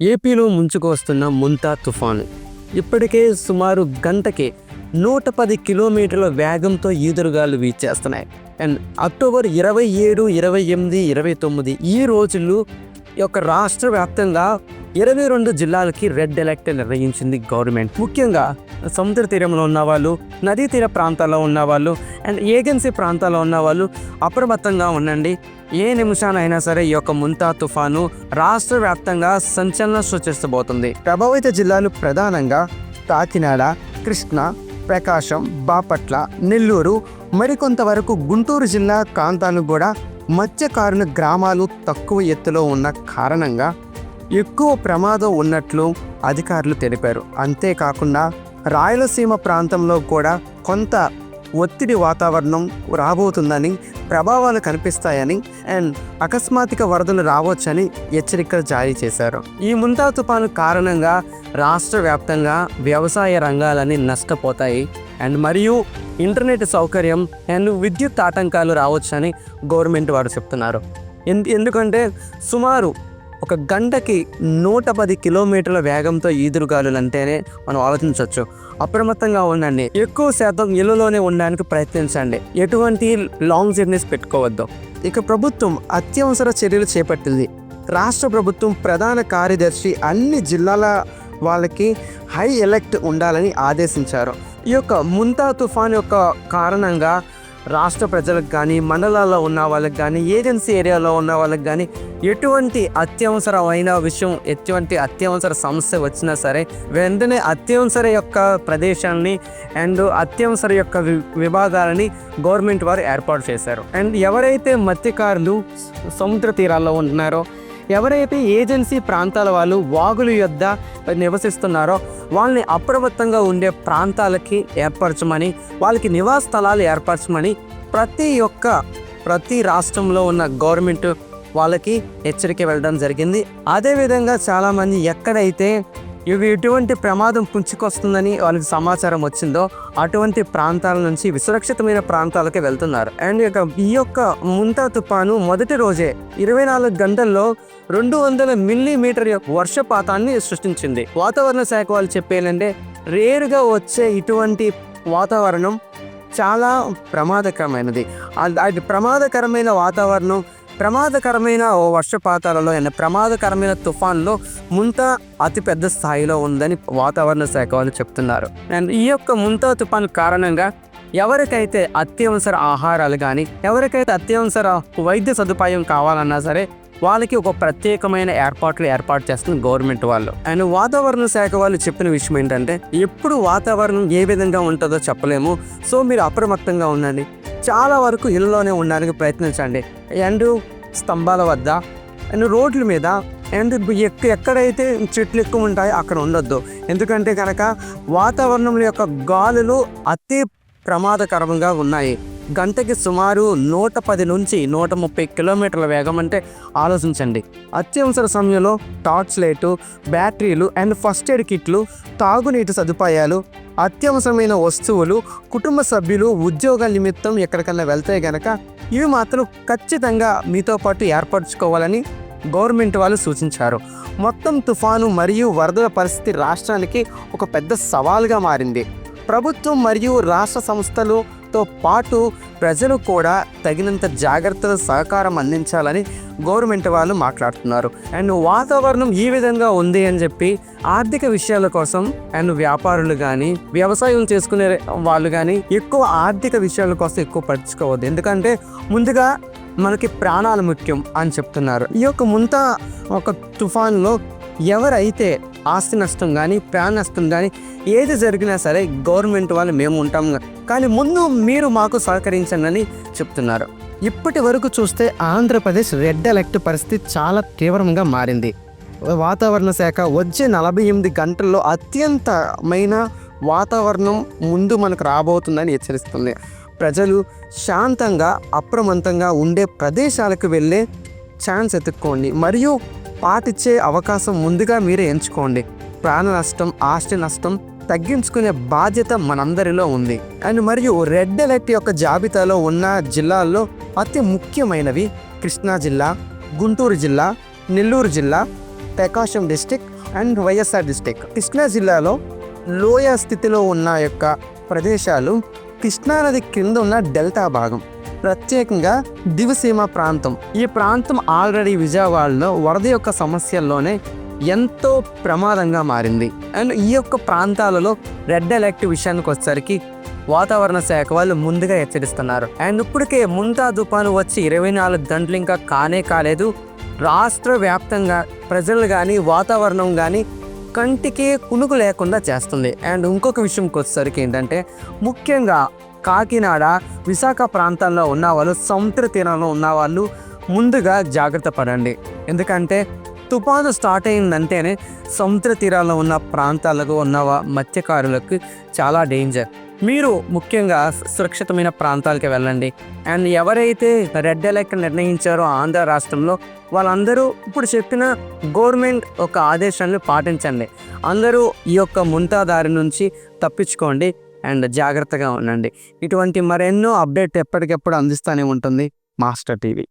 ఏపీలో ముంచుకు వస్తున్న ముంతా తుఫాను. ఇప్పటికే సుమారు గంటకి నూట పది కిలోమీటర్ల వేగంతో ఈదురుగాలు వీచేస్తున్నాయి. అండ్ అక్టోబర్ ఇరవై ఏడు ఇరవై ఎనిమిది ఇరవై తొమ్మిది ఈ రోజులు యొక్క రాష్ట్ర వ్యాప్తంగా ఇరవై రెండు జిల్లాలకి రెడ్ అలర్ట్ నిర్ణయించింది గవర్నమెంట్. ముఖ్యంగా సముద్ర తీరంలో ఉన్న వాళ్ళు నదీ తీర ప్రాంతాల్లో ఉన్న వాళ్ళు అండ్ ఏజెన్సీ ప్రాంతాల్లో ఉన్న వాళ్ళు అప్రమత్తంగా ఉండండి. ఏ నిమిషానైనా సరే ఈ యొక్క ముంతా తుఫాను రాష్ట్ర వ్యాప్తంగా సంచలనం సృష్టిస్తబోతుంది. ప్రభావిత జిల్లాలు ప్రధానంగా కాకినాడ కృష్ణ ప్రకాశం బాపట్ల నెల్లూరు మరికొంతవరకు గుంటూరు జిల్లా ప్రాంతాలు కూడా మత్స్యకారుల గ్రామాలు తక్కువ ఎత్తులో ఉన్న కారణంగా ఎక్కువ ప్రమాదం ఉన్నట్లు అధికారులు తెలిపారు. అంతేకాకుండా రాయలసీమ ప్రాంతంలో కూడా కొంత ఒత్తిడి వాతావరణం రాబోతుందని ప్రభావాలు కనిపిస్తాయని అండ్ అకస్మాత్తుగా వరదలు రావచ్చని హెచ్చరికలు జారీ చేశారు. ఈ ముంతా తుఫాను కారణంగా రాష్ట్ర వ్యాప్తంగా వ్యవసాయ రంగాలన్నీ నష్టపోతాయి అండ్ మరియు ఇంటర్నెట్ సౌకర్యం అండ్ విద్యుత్ ఆటంకాలు రావచ్చని గవర్నమెంట్ వారు చెప్తున్నారు. ఎందుకంటే సుమారు ఒక గంటకి నూట పది కిలోమీటర్ల వేగంతో ఈదురుగాలులు అంటేనే మనం ఆలోచించవచ్చు అప్రమత్తంగా ఉండండి. ఎక్కువ శాతం ఇళ్ళలోనే ఉండడానికి ప్రయత్నించండి. ఎటువంటి లాంగ్ జర్నీస్ పెట్టుకోవద్దు. ఇక ప్రభుత్వం అత్యవసర చర్యలు చేపట్టింది. రాష్ట్ర ప్రభుత్వం ప్రధాన కార్యదర్శి అన్ని జిల్లాల వాళ్ళకి హై ఎలర్ట్ ఉండాలని ఆదేశించారు. ఈ యొక్క ముంతా తుఫాన్ యొక్క కారణంగా రాష్ట్ర ప్రజలకు కానీ మండలాల్లో ఉన్న వాళ్ళకి కానీ ఏజెన్సీ ఏరియాలో ఉన్న వాళ్ళకి కానీ ఎటువంటి అత్యవసరమైన విషయం ఎటువంటి అత్యవసర సమస్య వచ్చినా సరే వెంటనే అత్యవసర యొక్క ప్రదేశాన్ని అండ్ అత్యవసర యొక్క వి- విభాగాలని గవర్నమెంట్ వారు ఏర్పాటు చేశారు. అండ్ ఎవరైతే మత్స్యకారులు సముద్ర తీరాల్లో ఉంటున్నారో ఎవరైతే ఏజెన్సీ ప్రాంతాల వాళ్ళు వాగుల యొద్ద నివసిస్తున్నారో వాళ్ళని అప్రమత్తంగా ఉండే ప్రాంతాలకి ఏర్పరచమని వాళ్ళకి నివాస స్థలాలు ఏర్పరచమని ప్రతి ఒక్క ప్రతి రాష్ట్రంలో ఉన్న గవర్నమెంట్ వాళ్ళకి హెచ్చరిక వెళ్ళడం జరిగింది. అదేవిధంగా చాలామంది ఎక్కడైతే ఇవి ఎటువంటి ప్రమాదం పుంచుకొస్తుందని వాళ్ళకి సమాచారం వచ్చిందో అటువంటి ప్రాంతాల నుంచి విసురక్షితమైన ప్రాంతాలకి వెళ్తున్నారు. అండ్ ఇక ఈ యొక్క ముంతా తుఫాను మొదటి రోజే ఇరవై నాలుగు గంటల్లో రెండు వందల మిల్లీమీటర్ యొక్క వర్షపాతాన్ని సృష్టించింది. వాతావరణ శాఖ వాళ్ళు చెప్పేయాలంటే రేరుగా వచ్చే ఇటువంటి వాతావరణం చాలా ప్రమాదకరమైనది. అది అది ప్రమాదకరమైన వాతావరణం ప్రమాదకరమైన ఓ వర్షపాతాలలో అయిన ప్రమాదకరమైన తుఫాన్లో ముంతా అతిపెద్ద స్థాయిలో ఉందని వాతావరణ శాఖ వాళ్ళు చెప్తున్నారు. అండ్ ఈ యొక్క ముంతా తుఫాన్ కారణంగా ఎవరికైతే అత్యవసర ఆహారాలు కానీ ఎవరికైతే అత్యవసర వైద్య సదుపాయం కావాలన్నా సరే వాళ్ళకి ఒక ప్రత్యేకమైన ఏర్పాట్లు ఏర్పాటు చేస్తుంది గవర్నమెంట్ వాళ్ళు. అండ్ వాతావరణ శాఖ వాళ్ళు చెప్పిన విషయం ఏంటంటే ఎప్పుడు వాతావరణం ఏ విధంగా ఉంటుందో చెప్పలేము. సో మీరు అప్రమత్తంగా ఉండండి. చాలా వరకు ఇళ్ళలోనే ఉండడానికి ప్రయత్నించండి. అండ్ స్తంభాల వద్ద అండ్ రోడ్ల మీద అండ్ ఎక్క ఎక్కడైతే చెట్లు ఎక్కువ ఉంటాయో అక్కడ ఉండొద్దు. ఎందుకంటే కనుక వాతావరణం యొక్క గాలులు అతి ప్రమాదకరంగా ఉన్నాయి. గంటకి సుమారు నూట పది నుంచి నూట ముప్పై కిలోమీటర్ల వేగం అంటే ఆలోచించండి. అత్యవసర సమయంలో టార్చ్ లైటు బ్యాటరీలు అండ్ ఫస్ట్ ఎయిడ్ కిట్లు తాగునీటి సదుపాయాలు అత్యవసరమైన వస్తువులు కుటుంబ సభ్యులు ఉద్యోగాల నిమిత్తం ఎక్కడికన్నా వెళ్తే గనక ఇవి మాత్రం ఖచ్చితంగా మీతో పాటు ఏర్పరచుకోవాలని గవర్నమెంట్ వాళ్ళు సూచించారు. మొత్తం తుఫాను మరియు వరదల పరిస్థితి రాష్ట్రానికి ఒక పెద్ద సవాల్గా మారింది. ప్రభుత్వం మరియు రాష్ట్ర సంస్థలు సంస్థలతో పాటు ప్రజలు కూడా తగినంత జాగ్రత్తలు సహకారం అందించాలని గవర్నమెంట్ వాళ్ళు మాట్లాడుతున్నారు. అండ్ వాతావరణం ఈ విధంగా ఉంది అని చెప్పి ఆర్థిక విషయాల కోసం అండ్ వ్యాపారులు కానీ వ్యవసాయం చేసుకునే వాళ్ళు కానీ ఎక్కువ ఆర్థిక విషయాల కోసం ఎక్కువ పట్టించుకోవద్దు. ఎందుకంటే ముందుగా మనకి ప్రాణాలు ముఖ్యం అని చెప్తున్నారు. ఈ యొక్క ముంత ఒక తుఫాన్లో ఎవరైతే ఆస్తి నష్టం కానీ ప్రాణ నష్టం కానీ ఏది జరిగినా సరే గవర్నమెంట్ వాళ్ళు మేము ఉంటాం. కానీ ముందు మీరు మాకు సహకరించండి చెప్తున్నారు. ఇప్పటి వరకు చూస్తే ఆంధ్రప్రదేశ్ రెడ్ అలర్ట్ పరిస్థితి చాలా తీవ్రంగా మారింది. వాతావరణ శాఖ వచ్చే నలభై ఎనిమిది గంటల్లో అత్యంతమైన వాతావరణం ముందు మనకు రాబోతుందని హెచ్చరిస్తుంది. ప్రజలు శాంతంగా అప్రమంతంగా ఉండే ప్రదేశాలకు వెళ్ళే ఛాన్స్ ఎత్తుక్కోండి మరియు పాటించే అవకాశం ముందుగా మీరే ఎంచుకోండి. ప్రాణ నష్టం ఆస్తి నష్టం తగ్గించుకునే బాధ్యత మనందరిలో ఉంది. అండ్ మరియు రెడ్ అలర్ట్ యొక్క జాబితాలో ఉన్న జిల్లాల్లో అతి ముఖ్యమైనవి కృష్ణా జిల్లా గుంటూరు జిల్లా నెల్లూరు జిల్లా Prakasam district and YSR district. Krishna జిల్లాలో లోయ స్థితిలో ఉన్న యొక్క ప్రదేశాలు కృష్ణానది కింద ఉన్న డెల్టా భాగం ప్రత్యేకంగా దివసీమ ప్రాంతం. ఈ ప్రాంతం ఆల్రెడీ విజయవాడలో వరద యొక్క సమస్యల్లోనే ఎంతో ప్రమాదంగా మారింది. అండ్ ఈ యొక్క ప్రాంతాలలో రెడ్ అలర్ట్ విషయానికి వచ్చేసరికి వాతావరణ శాఖ వాళ్ళు ముందుగా హెచ్చరిస్తున్నారు. అండ్ ఇప్పటికే ముంతా తుఫాను వచ్చి ఇరవై నాలుగు గంటలు ఇంకా కానే కాలేదు. రాష్ట్ర వ్యాప్తంగా ప్రజలు కానీ వాతావరణం కానీ కంటికి కునుకు లేకుండా చేస్తుంది. అండ్ ఇంకొక విషయంకి వచ్చేసరికి ఏంటంటే ముఖ్యంగా కాకినాడ విశాఖ ప్రాంతాల్లో ఉన్న వాళ్ళు సముద్ర తీరంలో ఉన్న వాళ్ళు ముందుగా జాగ్రత్త పడండి. ఎందుకంటే తుఫాను స్టార్ట్ అయిందంటేనే సముద్ర తీరాల్లో ఉన్న ప్రాంతాలకు ఉన్న మత్స్యకారులకు చాలా డేంజర్ మీరు ముఖ్యంగా సురక్షితమైన ప్రాంతాలకి వెళ్ళండి. అండ్ ఎవరైతే రెడ్ అలర్ట్ నిర్ణయించారో ఆంధ్ర రాష్ట్రంలో వాళ్ళందరూ ఇప్పుడు చెప్పిన గవర్నమెంట్ ఒక ఆదేశాలను పాటించండి. అందరూ ఈ యొక్క ముంతాదారి నుంచి తప్పించుకోండి అండ్ జాగ్రత్తగా ఉండండి. ఇటువంటి మరెన్నో అప్డేట్ ఎప్పటికెప్పుడు అందిస్తూనే ఉంటుంది మాస్టర్ టీవీ.